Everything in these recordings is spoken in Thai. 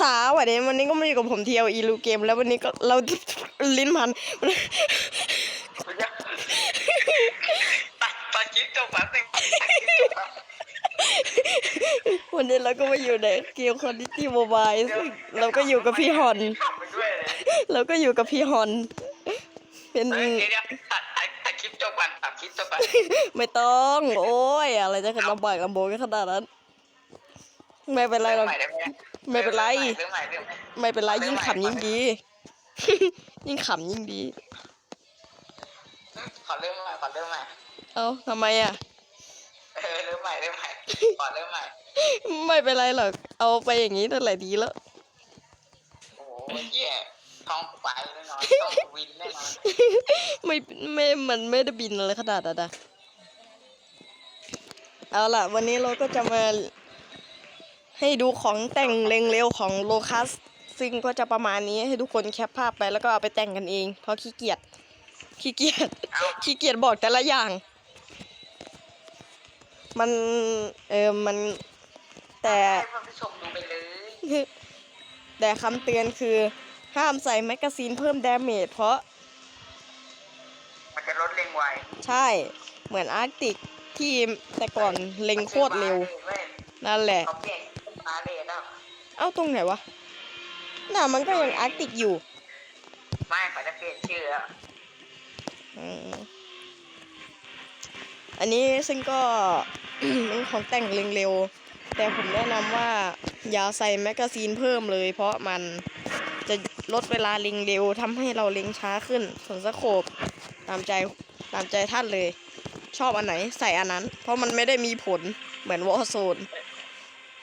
สาวอะเดี๋ยววันนี้ก็มาอยู่กับผมเทียวอีลูเกม แล้ววันนี้ก็เราลิ้นพันตัดตัดคลิปจบแป๊บนึงตัดคลิปจบแป๊บวันนี้เราก็มาอยู่ในเกมคอนดิตี้โมบายซึ่งเราก็อยู่กับพี่ฮอนขำไปด้วยเลยเราก็อยู่กับพี่ฮอน เป็นเฮ้ยเดี๋ยวตัดตัดตัดคลิปจบก่อนตัดคลิปจบก่อนไม่ต้อง โอ้ยอะไรจะขนาดบากลำโบกันขนาดนั้น ไม่เป็นไรหรอกใหม่ ได้ไหมไม่เป็นไร เรื่องใหม่เรื่องใหม่ ไม่เป็นไรยิ่งขำยิ่งดี ยิ่งขำยิ่งดี ขอเริ่มใหม่ขอเริ่มใหม่เอ้าทำไมอะ เออเริ่มใหม่เริ่มใหม่ขอเริ่มใหม่ ไม่เป็นไรหรอก เอาไปอย่างนี้นั่นแหละดีแล้ว โอ้โหเหี้ยท้องกูไปแน่นอนท้องกูวินแน่นอนไม่ไม่มันไม่ได้บินอะไรขนาดนั้นนะเอาล่ะ วันนี้เราก็จะมา ให้ดูของแต่งเร็งเร็วของโลคัส ซึ่งก็จะประมาณนี้ให้ทุกคนแคปภาพไปแล้วก็เอาไปแต่งกันเอง เพราะขี้เกียจขี้เกียจเอาขี้เกียจบอกแต่ละอย่าง มันเออมันแต่ให้ท่านผู้ชมดูไปเลยแต่คำเตือนคือห้ามใส่แมกกาซีนเพิ่มดาเมจเพราะ มันจะลดเร็งไว ใช่ เหมือนอาร์กติกที่แต่ก่อนเล็งโคตรเร็วว้ยนั่นแหละ เขาเปลี่ยนมาเลยแล้วเอ้าตรงไหนวะ น่ะมันก็ยังอาร์กติกอยู่ ไม่เขาจะเปลี่ยนชื่อแล้วอืมอันนี้ซึ่งก็ เป็นของแต่งเล็งเร็วแต่ผมแนะนำว่าอย่าใส่แมกกาซีนเพิ่มเลย เพราะมันจะลดเวลาเล็งเร็วทำให้เราเล็งช้าขึ้นส่วนสโคปตามใจตามใจท่านเลย ชอบอันไหนใส่อันนั้น เพราะมันไม่ได้มีผลเหมือนวอร์โซน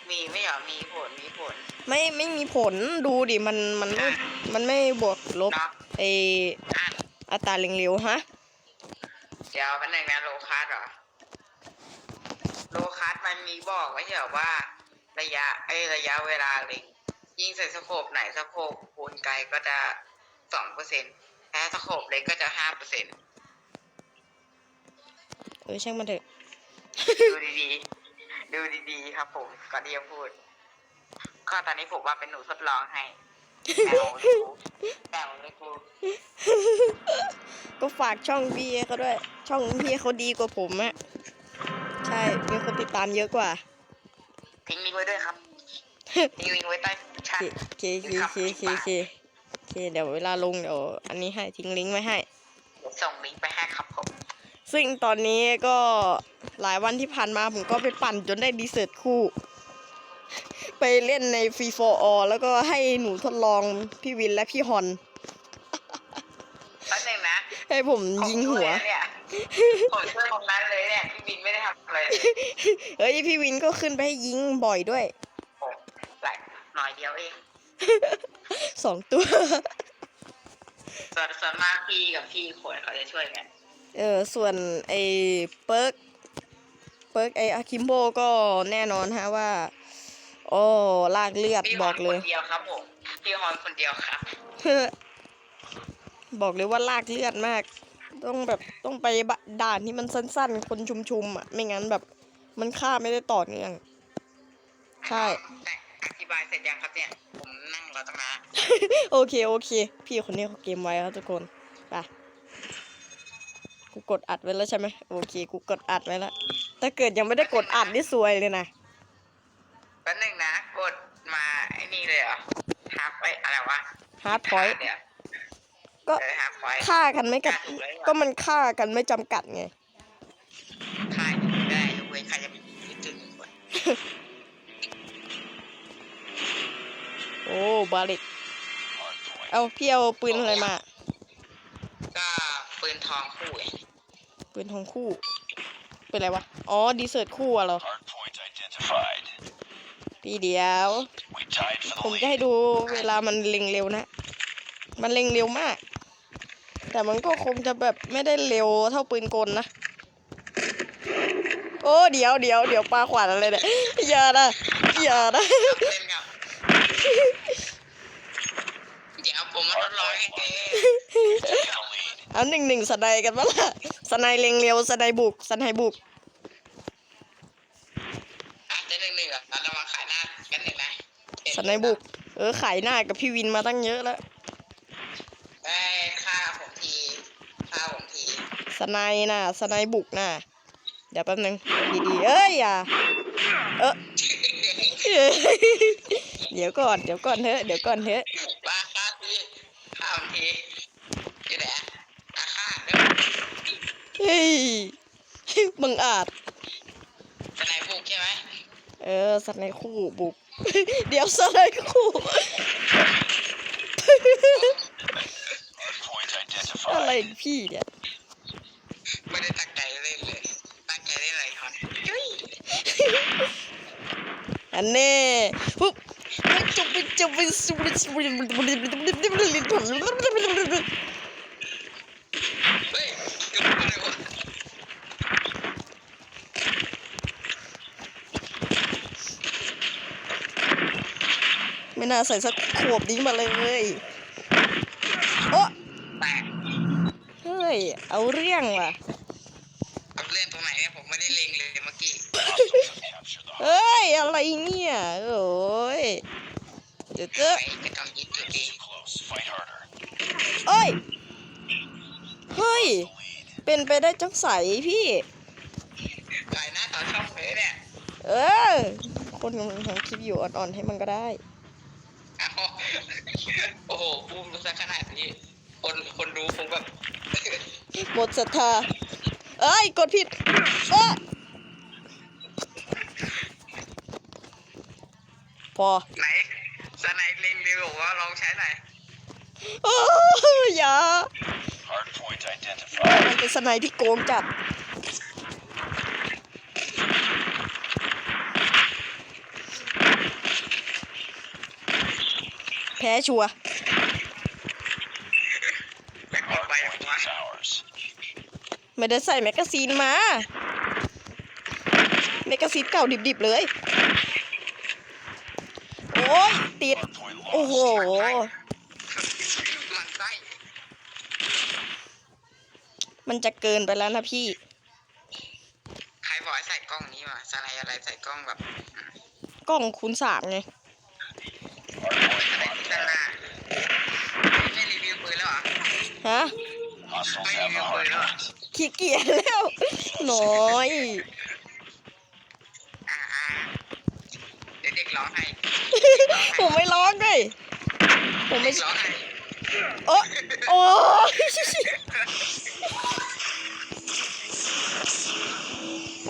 มีไม่เหรอมีผลมีผล ไม่ไม่มีผลดูดิมันมันไม่มันไม่บวกลบเนาะไออะอัตราเล็งเร็วฮะ เดี๋ยวกันหนึ่งนะโลคัสเหรอโลคัสมันมีบอกไว้เหรอว่า ระยะไอ้ยระยะเวลาเล็งยิ่งใส่สโคปไหนสโคปคูณไกลก็จะสองเปอร์เซ็นต์แพ้สโคปเล็กก็จะห้าเปอร์เซ็นต์เออช่างมันเถอะดูดีๆ ดูดีๆครับ ผมก่อนที่จะพูด ก็ตอนนี้ผมว่าเป็นหนูทดลองให้แอวเลยกูแอวเลยกูก็ฝากช่องพี่เขาด้วย ช่องพี่เขาดีกว่าผมอะใช่มีคนติดตามเยอะกว่า ทิ้งลิงก์ไว้ด้วยครับทิ้งลิงก์ไว้ใต้แชทเคเคเคเคเคเคเคเดี๋ยวเวลาลงเดี๋ยวอันนี้ให้ทิ้งลิงก์ไว้ให้ ส่งลิงก์ไปให้ครับผม ซึ่งตอนนี้ก็หลายวันที่ผ่านมาผมก็ไปปั่นจนได้ดีเซิร์ตคู่ ไปเล่นในฟรีโฟออแล้วก็ให้หนูทดลองพี่วินและพี่ฮอนแป๊บนึงนะให้ผมยิงหัวผมช่ยนะเนี่ยผมช่วยตรงนั้นเลยเนี่ยพี่บินไม่ได้ทำอะไรเลยเฮ้ยพี่วินก็ขึ้นไปให้ยิงบ่อยด้วย ผมหลายหน่อยเดียวเองสองตัว ส่วนส่วนมากพี่กับพี่ขวนเขาจะช่วยกัน เออส่วนไอ้เปิร์กเปิร์กไอ้อาคิมโบก็แน่นอนฮะว่า โอ้ลากเลือดพี่ฮบออนกคเลยนเดียวครับผมพี่ฮอนคนเดียวครับ บอกเลยว่าลากเลือดมาก ต้องแบบต้องไปบะด่านที่มันสั้นๆ คนชุมๆอะ ไม่งั้นแบบ มันฆ่าไม่ได้ต่อเนื่อง ใช่ แต่อธิบายเสร็จยังครับเนี่ย ผมนั่งรอตั้งนาน โอเค โอเค พี่คนนี้เขาเกมไว้ครับทุกคน ไป กูกดอัดไว้แล้วใช่ไหมโอเค กูกดอัดไว้แล้ว ถ้าเกิดยังไม่ได้กดอัดนี่ซวยเลยนะแป๊บนึงนะ กดมาไอ้นี่เลยเหรอทับไว้อะไรวะ Hard point เดี๋ยวก็เออฮาร์ดพอยต์ฆ่ากันไม่กัดฆ่าถูกเลยว่ะก็มันฆ่ากันไม่จำกัดไงค่ายไม่ได้ยกเว้นใครจะไปยึดจุดหนึ่งคนโอ้ บาริกเอาพี่เอาปืนอะไรมาก็ ปืนทองคู่ไงปืนทองคู่ เป็นไรวะ อ๋อ ดีเซิร์ตคู่อะเหรอ Hardpoint identified. พี่เดียว We tied for ผม the จะ lead. ให้ดูเวลามันเล็งเร็วนะ มันเล็งเร็วมาก แต่มันก็คงจะแบบไม่ได้เร็วเท่าปืนกลนะ โอ้ เดี๋ยวเดี๋ยวเดี๋ยวปลาขวานอะไรเนี่ย อย่านะอย่านะ เล่นกับเดี๋ยวผมมาทดลองให้เอง Taking the lead. เอาหนึ่งหนึ่งสไนด์กันปะล่ะสไนด์เล็งเร็วสไนด์บุกสไนด์บุกอะจะหนึ่งหนึ่งอะเรามาขายหน้ากันหนึ่งนะสไนด์บุก เออขายหน้ากับพี่วินมาตั้งเยอะแล้วไอ้ยฆ่าผมทีฆ่าผมทีสไนด์น่ะสไนด์บุกน่ะเดี๋ยวแป๊บนึงดีๆเอ้ยอย่าเออเดี๋ยวก่อนเดี๋ยวก่อนเถอะเดี๋ยวก่อนเถอะ ว่าฆ่าทีฆ่าผมทีอยู่ไหนอะอะฆ่าเร็ว เฮ้ยบังอาจสไนบุกใช่ไหมเออสไนด์คู่บุก เดี๋ยวสไนด์คู่ Hardpoint อะไร identified. พี่เนี่ยไม่ได้ตั้งใจเล่นเลยตั้งใจเล่นอะไรก่อนยุ้ยอันแน่ปุ๊บจบไปจบไปสุดเฮ้ยเดี๋ยวพูดเลยวะ ไม่ น่าใส่สักขวบนี้มาเลยโอ้แตกเฮ้ย เอาเรื่องว่ะเอาเล่นตรงไหนเนี่ยผมไม่ได้เล็งเลยเมื่อกี้ Capture the เฮ้ย อะไรเนี่ย โอ้ยเดี๋ยวเจอไปจะต้องยึดอยู่ดี close. Fight harder. เอ้ย เฮ้ย Lead. เป็นไปได้จังใสพี่หลายหน้าต่อช่องเลยเนี่ย เออ คนกำลังทำคลิปอยู่อ่อนๆให้มันก็ได้เอา โอ้โหบูมซะขนาดนี้ คนคนดูคงแบบ หมดศรัทธา เอ้ย กดผิดเอ้อพอไหนสไนเล็งเร็วบอกว่าลองใช้หน่อยโอ้ยอย่า Hardpoint identified. มันเป็นสไนด์ที่โกงจัด พ้ชัวร์แบกออกไป Hardpoint วะ is ours. ไม่ได้ใส่แมกกาซีนมา แมกกาซีนเก่าดิบๆเลย โอ้ย ติด Hardpoint โอ้โห lost. มันไส้มันจะเกินไปแล้วนะพี่ ใครบอกให้ใส่กล้องนี้วะสไนอะไรใส่กล้องแบบ กล้องคูณสามไง Hardpoint อะไร locked ด้านหน้า down. ไม่รีวิวปืนแล้วเหรอ ฮะ Hostiles have the hardpoint. ขี้เกียจแล้วน้อยอ่าอ่าเดี๋ยวเด็กร้องให้ผมไม่ร้องเลยผมไม่เด็กร้องให้โอ้โอ้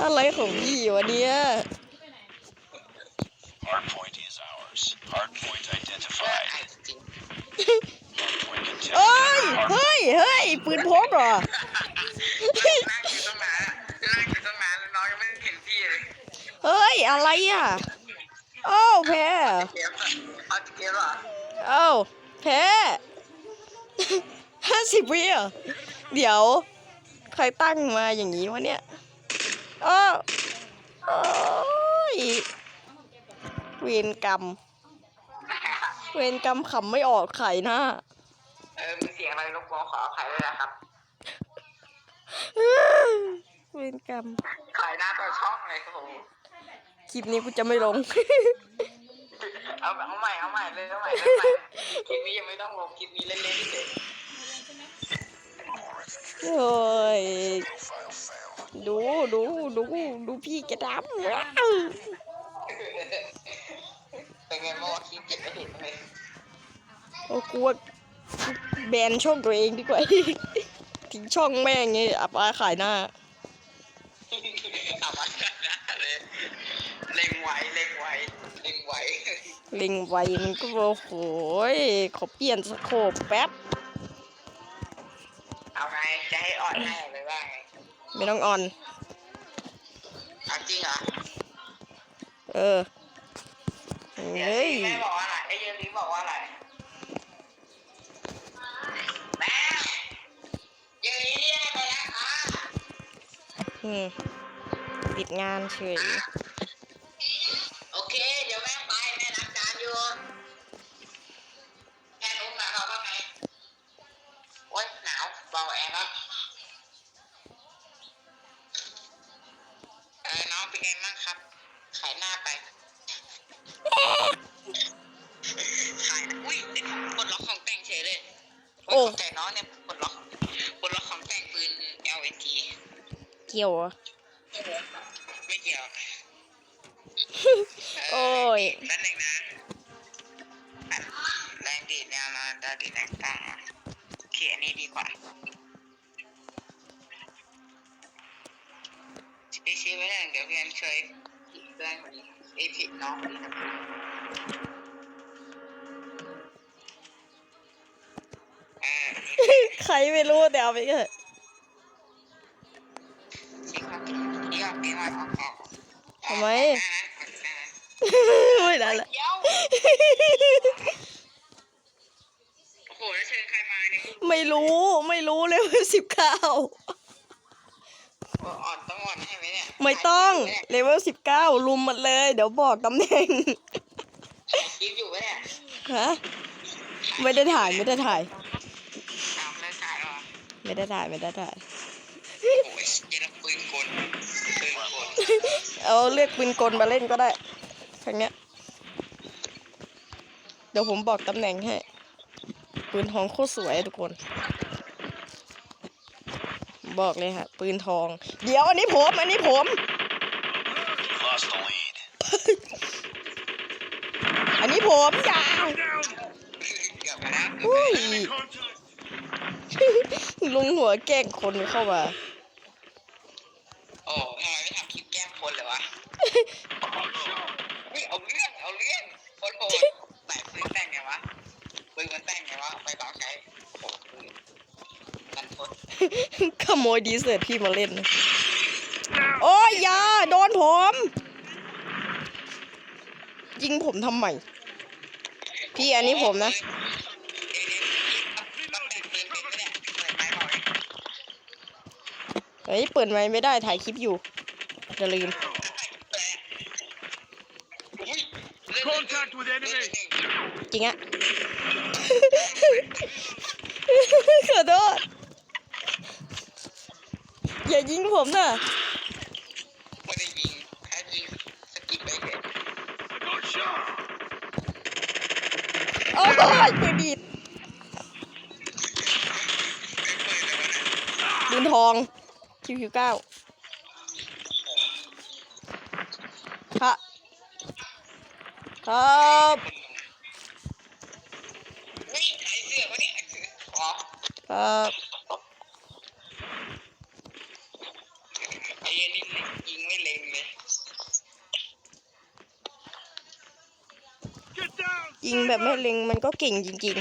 อะไรของพี่วะเนี่ย Hardpoint is ours. Hardpoint ไอ้ identified. จริง Hardpoint เอ้ย contested. เฮ้ย เฮ้ย ปืนพกเหรอ นั่งอยู่ตรงนั้นนั่งอยู่ตรงนั้นแล้วน้องยังไม่เห็นพี่เลยเฮ้ย อะไรอะเอ้าแพ้เกมเอาเกมเหรอเอ้าแพ้ ห้าสิบวิอะเดี๋ยว ใครตั้งมาอย่างนี้วะเนี่ยอ้าวโอ้ยเวรกรรม เวรกรรมขำไม่ออกไข่หน้า เออมีเสียงอะไรรบกวนขออภัยด้วยนะครับ เวรกรรม ขายหน้าต่อช่องเลยครับผม คลิปนี้กูจะไม่ลง เอาแบบเอาใหม่เอาใหม่เลยเอาใหม่เลยเอาใหม่คลิปนี้ยังไม่ต้องลงคลิปนี้เล่นๆเฉยโอ้ย Profile failed. ดูดูดูดูพี่แกดำว้าวเป็นไงบ้างวะคลิปเก็บไม่เห็นเลย โอ้กลัว แบนช่องตัวเองดีกว่า ทิ้งช่องแม่งไงอับอายขายหน้า เอามาเลยเล็งไว้เล็งไว้เล็งไว้เล็งไวมันก็โอ้โหยขอเปลี่ยนสโคปแป๊บ เอาไงจะให้อ่อนให้เลยว่าไงไม่ต้องออน เอาจริงเหรอเออเดี๋ยวเฮ้ยสิแม่บอกว่าอะไรไอ้เยนลิบอกว่าอะไร ยนเรียกไปแล้วค่ะอืมปิดงานเฉย กี่ยวเหรอะไม่เกี่ยวโอ้ยนั่นเองนะอันแรงดีดแนวนอนดาดีแรงต่างอะโอเคอันนี้ดีกว่าไปชี้ไว้เลยเดี๋ยวเพียนช่วยผิดเพื่อนคนนี้ไอยผิดน้องคนนี้ทำไมเออใครไม่รู้แต่เอาไปเถอะ ทำไมอ่าอ่าไม่ได้ละเดี๋ยวโอ้โหแล้วเชิญใครมาเนี่ยไม่รู้ไม่รู้เลยว่าสิบเก้าอ่อนต้องอ่อนให้ไหมเนี่ยไม่ต้องเลเวลสิบเก้าลุมมันเลย เดี๋ยวบอกตำแหน่งถ่ายคลิปอยู่ปะเนี่ยฮะไม่ได้ถ่ายไม่ได้ถ่ายตามเลยถ่ายหรอไม่ได้ถ่ายไม่ได้ถ่าย เอาเลือกปืนกลมาเล่นก็ได้ครั้งเนี้ย เดี๋ยวผมบอกตำแหน่งให้ ปืนทองโคตรสวยทุกคน บอกเลยฮะ ปืนทอง เดี๋ยวอันนี้ผม อันนี้ผม อันนี้ผมอย่าอุ้ยลุงหัวแกล้งคนเข้ามา โอ้ทำไมไม่ทำคลิปแกล้งคนเลยวะเฮ้ยเอาเรื่องเอาเรื่องคนโหดแต่ปืนแต่งไงวะปืนมันแต่งไงวะไปต่อใช้โอ้โหปืนมันทด ข โมยดีเสิร์ตพี่มาเล่น โอ้ยอย่าโดนผม ยิงผมทำไม พี่อันนี้ผมนะ เฮ้ย เปิดไมไม่ได้ถ่ายคลิปอยู่ อย่าลืม จริงอะขอโทษ อย่ายิงผมนะไม่ได้ยิงแค่ยิงสกิปไปเลย Got shot. โอ้ยปืนดีดปืนทองคิวคิวเก้าครับครับ อุ้ยใครเสื้อวะเนี่ยอ๋อ ครับ ไอ้เหี้ยนี่ยิงไม่เล็งเลย Get down. ยิงแบบไม่เล็งมัน ก็เก่งจริง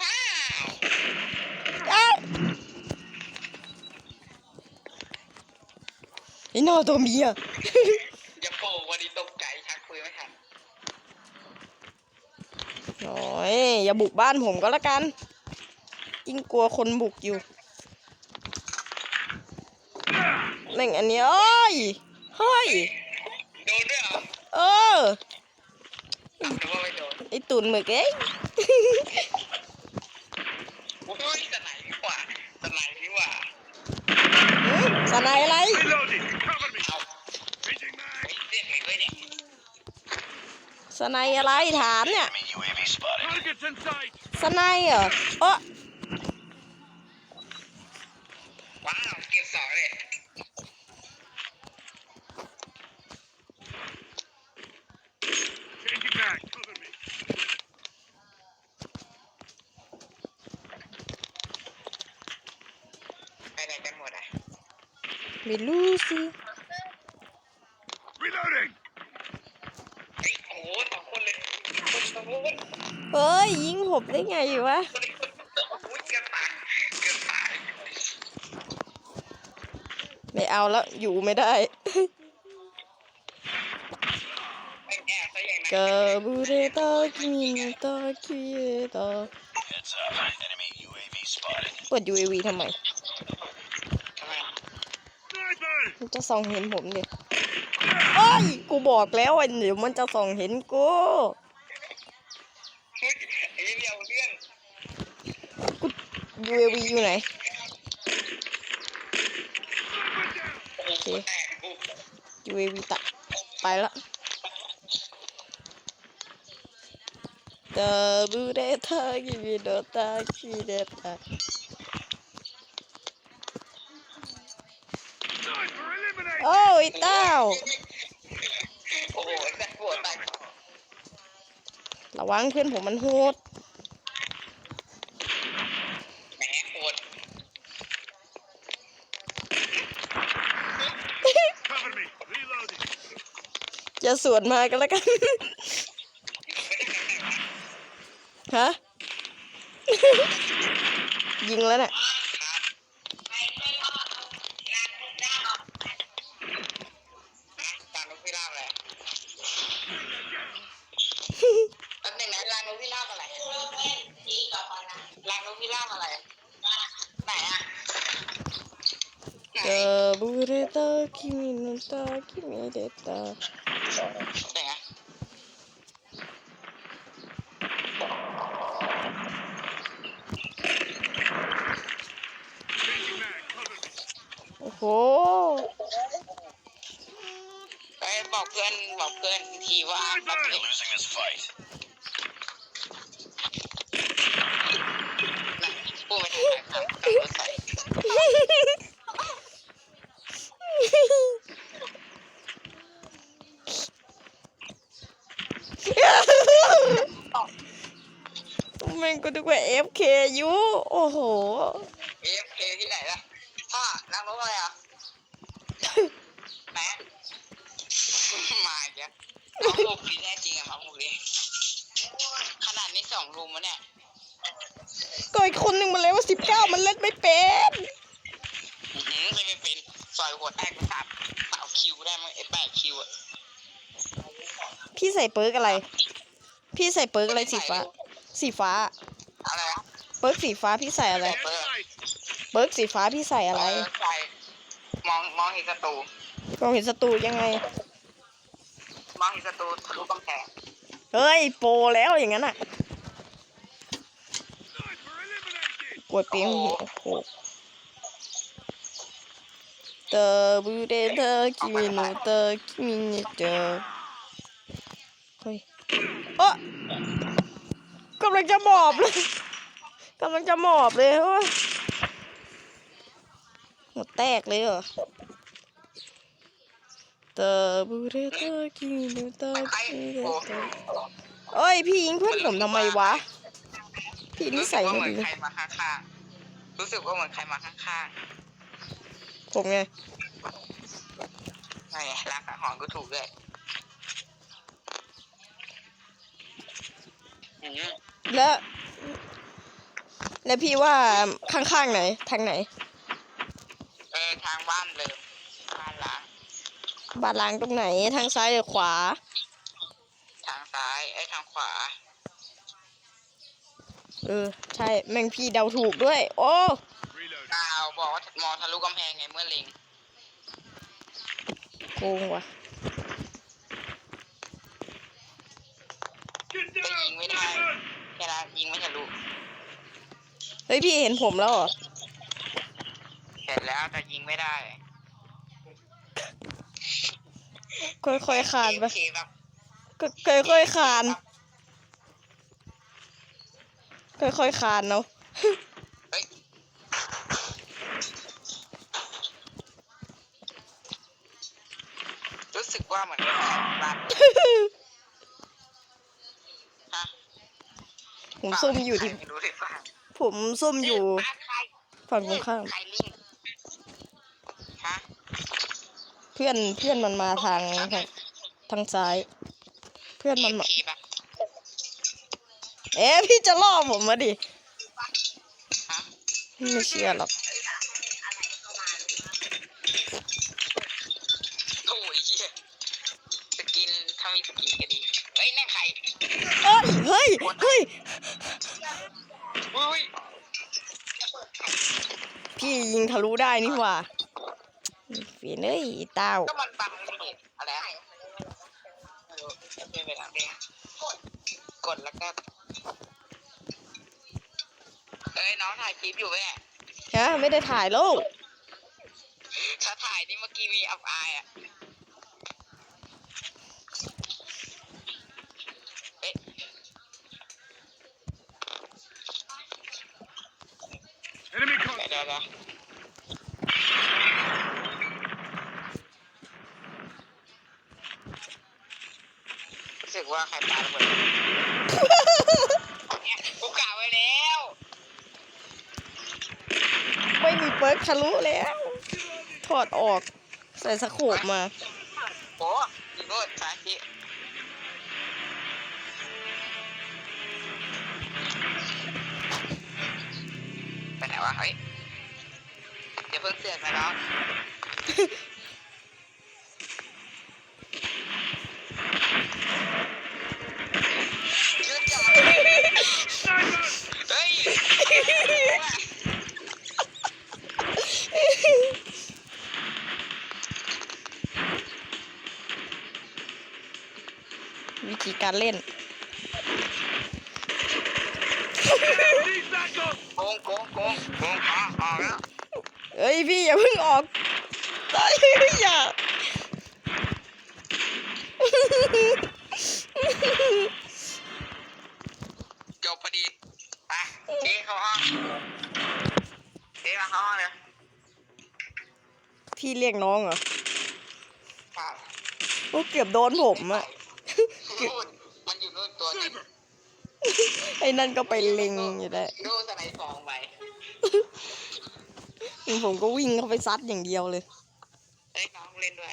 ว้าวๆอ้าวไอ้หนอตัวเมียอย่าโผล่วันนี้ตกใจชักปืนไม่ทันโอ้ยอย่าบุกบ้านผมก็แล้วกัน ยิ่งกลัวคนบุกอยู่แม่งอันเนี้ยเอ้ยเฮ้ย โดนด้วยเหรอเออ หรือว่าไม่โดนไอตุนหมึกเอ้ยอุ้ยสไนด์ดีกว่าสไนด์ดีกว่าหืมสนายอะไร Reloading. Cover me. เอา Changing mag. ไอ้เสียงเลยด้วยเนี่ยสนายอะไรถามเนี่ย Enemy UAV spotted. Targets in sight. สนายเหรอเออ ว้าวเก็บสองเลย Changing mag. Cover me. ไปไหนกันหมดอะ ไม่รู้สิ Reloading. เฮ้ยโอ้โหสองคนเลยคนสองคนเฮ้ยยิงผมได้ไงวะคนนี้คนโอ้โหเกือบตายเกือบตายไม่เอาแล้วอยู่ไม่ได้แม่งแอบซะอย่างนั้นกาบูเรตาคิมินตาคิเอตา Heads up. Enemy UAV spotted. เปิด UAV ทำไม ทำไม Sniper. มัน จะส่องเห็นผมดิเอ้ย กูบอกแล้วว่าเดี๋ยวมันจะส่องเห็นกูเฮ้ยไอ้เดียวเรื่อง UAV อยู่ไหนโอ้โหแตกกู UAV ตัดไปละตาบูเรตาคิมิโนตาคิเดตา อ้ เต้า โอ้โหแต่ปวดตายระวังเพื่อนผมมันโหดแหมโหดจะสวนมากันแล้วกัน ฮะ ยิงแล้วเนี่ย ลางนกพิราบอะไรแป๊บหนึงนะลางนกพิราบอะไรลางนกพิราบอะไรไหนอะไหนเออบูเรตาคิมิโนตาคิมิเดตาไหนอะ Changing mag. Cover me. โอ้โหไปบอกเพื่อนบอกเพื่อนทีว่าแป๊บหนึง losing this fight. นะพูดไม่ถูกนะครับขับรถใส่แม่งก็นึกว่า FK อยู่ โอ้โหเอฟเคที่ไหนล่ะพ่อนั่งรถอะไรอะแหมมาอีกแล้วมาบุกดีแน่จริงอะมาบุกดีขนาดนี้สองรูมวะเนี่ย ก็อีกคนหนึ่งมาแล้วว่าสิบเก้ามันเล่นไม่เป็นอื้อหือไม่ไม่เป็นซอยหัวแตกไปสามสาวคิวได้มั้งไอ้แปดคิวอะพี่ใส่เปิร์กอะไร พี่ใส่เปิร์กอะไรสีฟ้า สีฟ้า อะไรอะเปิร์กสีฟ้าพี่ใส่อะไร Get sight. เปิร์กสีฟ้าพี่ใส่อะไรเออใส่มองมองเห็นศัตรูมองเห็นศัตรูยังไง มองเห็นศัตรูทะลุกำแพงเฮ้ยโปรแล้วอย่างนั้นอะ eliminated. กดเปียงหัวโอ้โหเตอบูเดเตอคิมิโนเตอคิมิเนเตอเฮ้ยเอ้อกำลังจะหมอบเลยกำลังจะหมอบเลยเฮ้ยหัวแตกเลยเหรอเตอบูเดเตอคิมิโนเตอใครคิมิเนโอ้เตอเอ้ยพี่ยิงเพื่อนผมทำไมวะ พี่นิรู้สึสักยว่าไม่เหมือนดีใครมาข้างๆรู้สึกว่าเหมือนใครมาข้างผมไง ๆไงรักอะหอนก็ถูกด้วยอืมแล้ว แล้วพี่ว่าข้างๆไหน ทางไหน เออทางบ้านเลยบ้านล้างบานล้างตรงไหน ทางซ้ายหรือขวา ทางซ้ายไอ้ยทางขวา เออ ใช่แม่งพี่เดาถูกด้วย โอ้ Reload. ดาวบอกว่ามองทะลุกำแพงไงเมื่อเล็งโกงว่ะ Get แต่ down. ยิงไม่ได้ Sniper. แค่นั้นยิงไม่ทะลุเฮ้ยพี่เห็นผมแล้วเหรอเสร็จแล้วแต่ยิงไม่ได้ค่อยๆคานไปโอเคครับก็ค่อยๆคาน ค่อยๆคานเนาะเฮ้ยรู้สึกว่าเหมือนบ้านฮะผมซุ่มอยู่ที่ไม่รู้สึกว่าผมซุ่มอยู่บ้านใครฝั่งตรงข้ามใครลิงฮะเพื่อนเพื่อนมันมาทางทางทางซ้าย เพื่อนมันมาทีปะ เอ๊ะพี่จะล่อผมมาดิฮะไม่เชื่อหรอกโอ้ยเหี้ยสกินถ้ามีสกินก็ดี เฮ้ยนั่นใครเอ้ยเฮ้ยเฮ้ยอุ้ยพี่ยิงทะลุได้นี่หว่าเฟียนเอ้ยไอ้เต้า ก็มันบังนี่ ฮะไม่ได้ถ่ายลูกถ้าถ่ายนี่เมื่อกี้มีอับอายอะเดี๋ยวนะรู้สึกว่าใครปาระเบิด เปิร์กทะลุแล้ว ถอดออกใส่สโคบมา โอ้ยีโลดสาธิไปไหนวะเฮ้ยเดี๋ยวเพิ่งเสือกนะน้อง การเล่น Seize that gun! โกงโกงโกงโกงออกออกแล้วเอ้ยพี่อย่าเพิ่งออกตายอย่าจบพอดีไปเจ๊เข้าห้องเจ๊มาเข้าห้องเลยพี่เรียกน้องเหรอเปล่าโอ้เกือบโดนผมอะนู่นมันอยู่นู่นตัวหนึง ไอ้นั่นก็ไปเล็งอยู่ได้นู่นสไนฟองไปผมก็วิ่งเข้าไปซัดอย่างเดียวเลยเฮ้ยน้องเล่นด้วย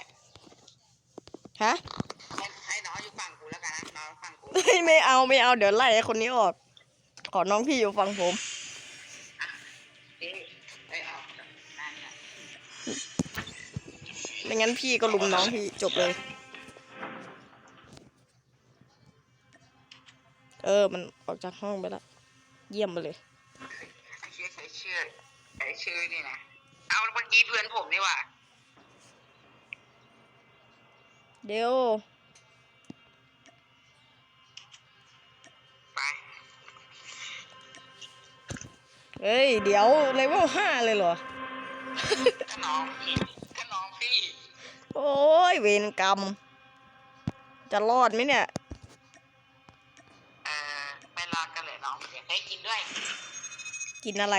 ฮะให้ให้น้องอยู่ฝั่งกูแล้วกันนะน้องฝั่งกูเฮ้ยไม่เอาไม่เอาเดี๋ยวไล่ไอ้คนนี้ออก ขอน้องพี่อยู่ฝั่งผมเจ๊เอ้ยเอานั่นน่ะไม่งั้นพี่ก็ลุมน้องพี่จบเลย เออ มันออกจากห้องไปแล้วเยี่ยมไปเลยไอ้เชื่อใช้ชื่อใช้ชื่อนี่นะ เอาเมื่อกี้เพื่อนผมนี่หว่าเดี๋ยวไป เฮ้ย เดี๋ยวเลเวลห้าเลยเหรอถ้าน้องพี่ถ้าน้องพี่ โอ้ย เวรกรรม จะรอดไหมเนี่ย กินอะไร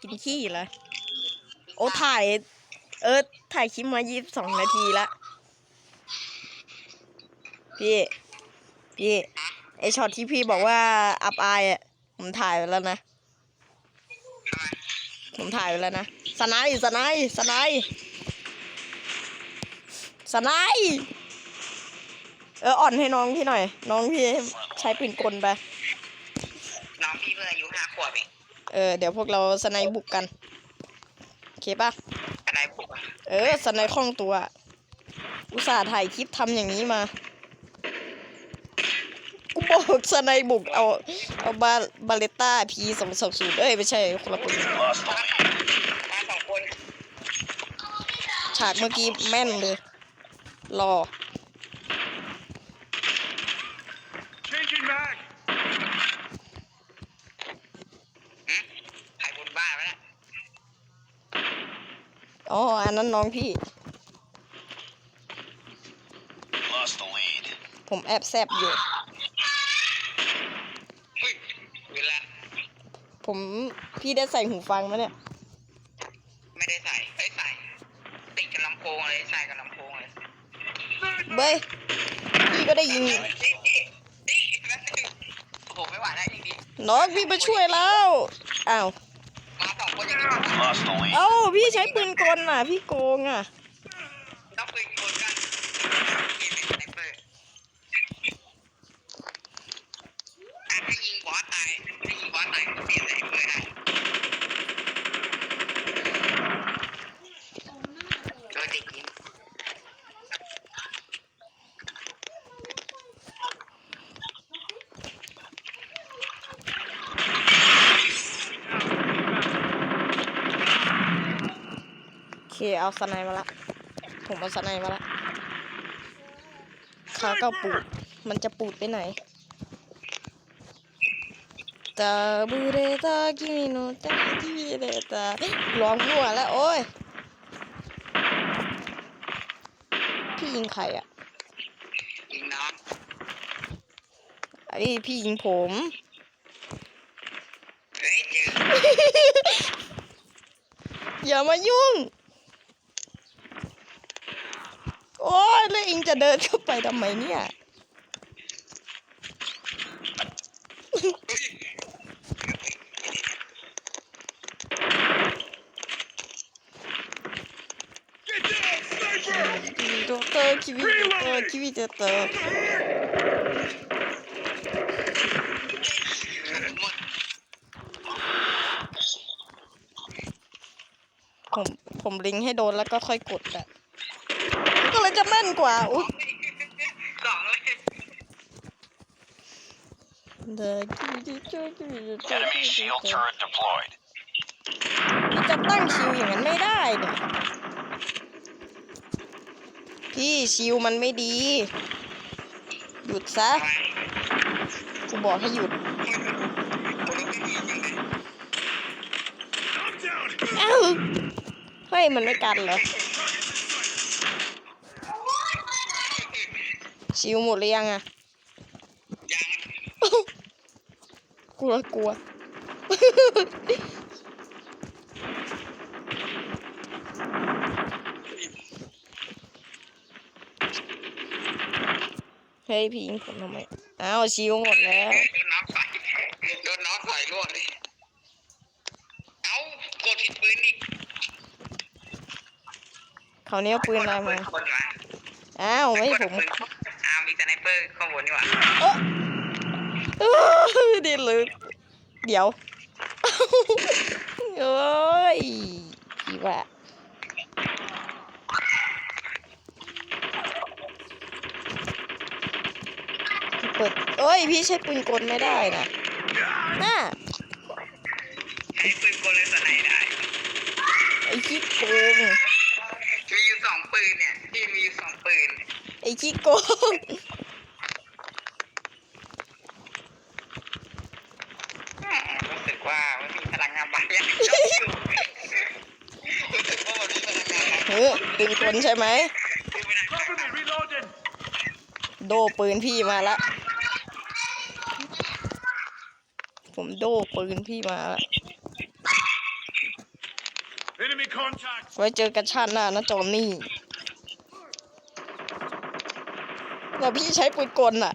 กินขี้เหรอโอ้ถ่าย เออถ่ายคลิปมายี่สิบสองนาทีละพี่ พี่ ไอช็อตที่พี่บอกว่าอับอายอะผมถ่ายไปแล้วนะ ผมถ่ายไปแล้วนะสไนด์สไนด์สไนด์สไนด์เอออ่อนให้น้องพี่หน่อย น้องพี่ใช้ปืนกลไป น้องพี่เพิ่งอายุห้าขวบ เองเออเดี๋ยวพวกเราสไนด์บุกกันโอเคปะอะไรบุกอะเออสไนด์คล่องตัว อุตส่าห์ถ่ายคลิปทำอย่างนี้มากูบอกสไนด์บุกเอาเอาบาบาเลต้าพีสองสองศูนย์เอ้ยไม่ใช่คนละปืนมาสองคนฉากเมื่อกี้แม่นเลยรอ Changing mag! หึใครบนบ้านวะเนี่ย อ๋อ อันนั้นน้องพี่ Lost the lead. ผมแอบแซบอยู่เฮ้ยเวลาผมพี่ได้ใส่หูฟังไหมเนี่ย ไม่ได้ใส่เอ้ยใส่ติดกับลำโพงเลยใส่กับลำโพงเลยเบ้ย พี่ก็ได้ยิน นี่นี่นี่แป๊บนึงโอ้โหไม่ไหวแล้วจริงน้องพี่มาช่วยแล้ว อ้าวๆมาสองคน อย่างนี้ Lost the lead. เอ้พี่ใช้ปืนกลน่ะ พี่โกงอะ ต้องปืนคนกันเก็บเป็นสไนเปอร์อะถ้ายิงบอสตายถ้ายิงบอสตายก็เปลี่ยนสไนเปอร์ได้โดนเด็กยิง โอ เคเอาสไนด์มาละ ผมเอาสไนด์มาละขาเก้าปูด มันจะปูดไปไหนตาบูเรตากิมิโนตากิเรตาร้องหัวแล้ว โอ้ย พี่ยิงใครอะยิงน้องไอ้พี่ยิงผมเฮ้ยเจออย่ามายุ่ง โอ้ยแล้ว เองจะเดินเข้าไปทำไมเนี่ย Get down, sniper! ด็อกเตอร์คิวิเตอร์คิวิเตอร์ผมผมลิงก์ให้โดนแล้วก็ค่อยกดอะ ก็เลยจะแม่นกว่าอุ๊ยสองเลยเดอคิวิเตอร์คิวิเตอร์ Enemy shield turret deployed. พี่จะตั้งชิวอย่างนั้นไม่ได้เนี่ยพี่ชิวมันไม่ดี หยุดซะกูบอกให้หยุด I'm down. เอ้าเฮ้ย มันไม่กันเหรอ ชิวหมดหรือยังอะยังกลัวกลัวเฮ้ยพี่ยิงผมทำไมอ้าวชิวหมดแล้ว โดนน้ำใส่โดนน้ำใส่ร่วงเลย เอ้ากดผิดปืนอีกเขาวนี้เอาปืนอะไรมาคนวะอ้าวไม่ให้ผมกดปืนอ้าวมีสไนเปอร์ ข้างบนนี่หว่าเออดิลึกเดี๋ยวเอ้ยพี่ว่าเปิดเอ้ยพี่ใช้ปืนกลไม่ได้นะน่าใช้ปืนกลเลยสไนได้ไอ้ขี้โกงมีอยู่สองปืนเนี่ยที่มีอยู่สองปืนไอ้ขี้โกง อืม รู้สึกว่ามันมีพลังงานบางอย่างอยู่รู้สึกว่ามันมีพลังงานบางอย่างเฮ้ยปืนกลใช่ไหม คือไม่ได้ Cover me, reloading. โดปืนพี่มาละ ผมโดปืนพี่มาละ Enemy contact. ไว้เจอกันชาติหน้านะจอมนี่แล้วพี่ใช้ปืนกลอะ